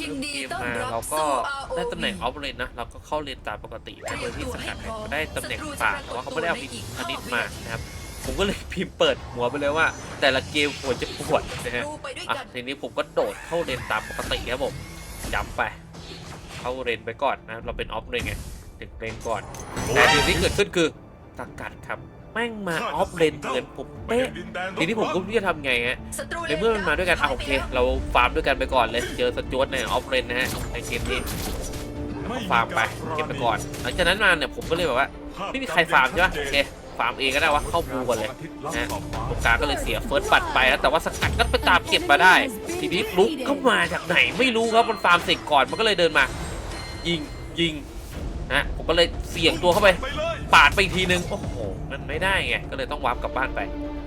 ยินดีเกมต้อนมารับเราก็สู่ ROV ได้ตำแหน่งออฟเลนนะเราก็เข้าเลนตามปกตินะโดยที่สกัดเนี่ยก็ได้ตำแหน่งป่าแต่ว่าเขาไม่ได้เอาพิพนิษมานะครับผมก็เลยพิมพ์เปิดหัวไปเลยว่า แต่ละเกมควรจะปวดนะฮะดูไปด้วยอะกันทีนี้ผมก็โดดเข้าเลนตามปกติครับผมจำไป เข้าเลนไปก่อนนะเราเป็นออฟเลนไงถึงเลนก่อนแต่สิ่งที่เกิดขึ้นคือ สกัดครับ แม่งมาออฟเลนเหมือนผมเป๊ะทีนี้ผมก็ไม่รู้จะทำไงฮะศัตรูในเมื่อมันมาด้วยกันอะโอเค เราฟาร์มด้วยกันไปก่อนเลย เจอสจวตในออฟเลนนะฮะในเกมนี้ฟาร์มไปเก็บไปก่อน หลังจากนั้นมาเนี่ยผมก็เลยแบบว่าไม่มีใครฟาร์มใช่ปะโอเคฟาร์มเองก็ได้ว่าเข้าบูก่อนเลยนะตรงกลางก็เลยเสียเฟิร์สบัตรไปแล้วแต่ว่าสกัดก็ไปตามเก็บมาได้ ทีนี้ลุกเข้ามาจากไหนไม่รู้ครับมันฟาร์มเสร็จก่อนมันก็เลยเดินมา ยิงยิงนะผมก็เลยเสี่ยงตัวเข้าไป ปาดไปอีกทีนึง โอ้โห มันไม่ได้ไง ก็เลยต้องวาร์ปกลับบ้านไป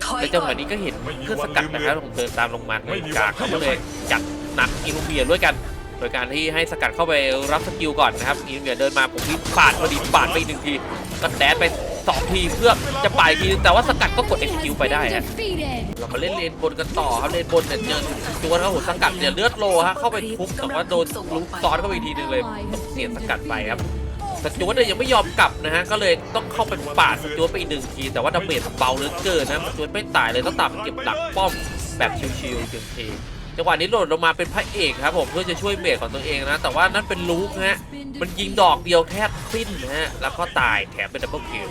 ถอยในจังหวะนี้ก็เห็นเครื่องสกัดนะครับผมเดินตามลงมาในกลางเขาก็เลยจัดหนักอินูเมียด้วยกัน โดยการที่ให้สกัดเข้าไปรับสกิลก่อนนะครับอินูเมียเดินมาผมที่ปาดพอดีปาดไปอีกหนึ่งที ก็แดดไปสองทีเพื่อจะปาดอีกทีนึงแต่ว่าสกัดก็กดเอ็กซ์คิวไปได้ฮะ Defeated. เรามาเล่นเลนบนกันต่อครับเลนบนเนี่ยเจอตัวเขาหัวสกัดเนี่ยเลือดโลฮะเข้าไปทุบแต่ว่าโดนลุกซ้อนเข้าไปอีกทีนึงเลยต้องเสียสกัดไปครับ สจวตเนี่ยยังไม่ยอมกลับนะฮะ ก็เลยต้องเข้าไปปาดสจวตไปอีกหนึ่งที แต่ว่าดาเมจเบาเหลือเกินนะสจวตไม่ตายเลยต้องตามเก็บหลักป้อมแบบชิวๆถึงทีจังหวะนี้โหลดลงมาเป็นพระเอกครับผมเพื่อจะช่วยเมจของตัวเองนะ แต่ว่านั่นเป็นลูกฮะ มันยิงดอกเดียวแทบสิ้นนะฮะ แล้วก็ตายแถมเป็นดับเบิลคิล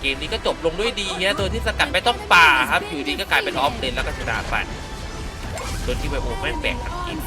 เกมนี้ก็จบลงด้วยดีฮะโดยที่สกัดไม่ต้องป่าครับ อยู่ดีก็กลายเป็นออฟเลนแล้วก็ชนะไปโดยที่ไบโอแม่งแบกทั้งทีม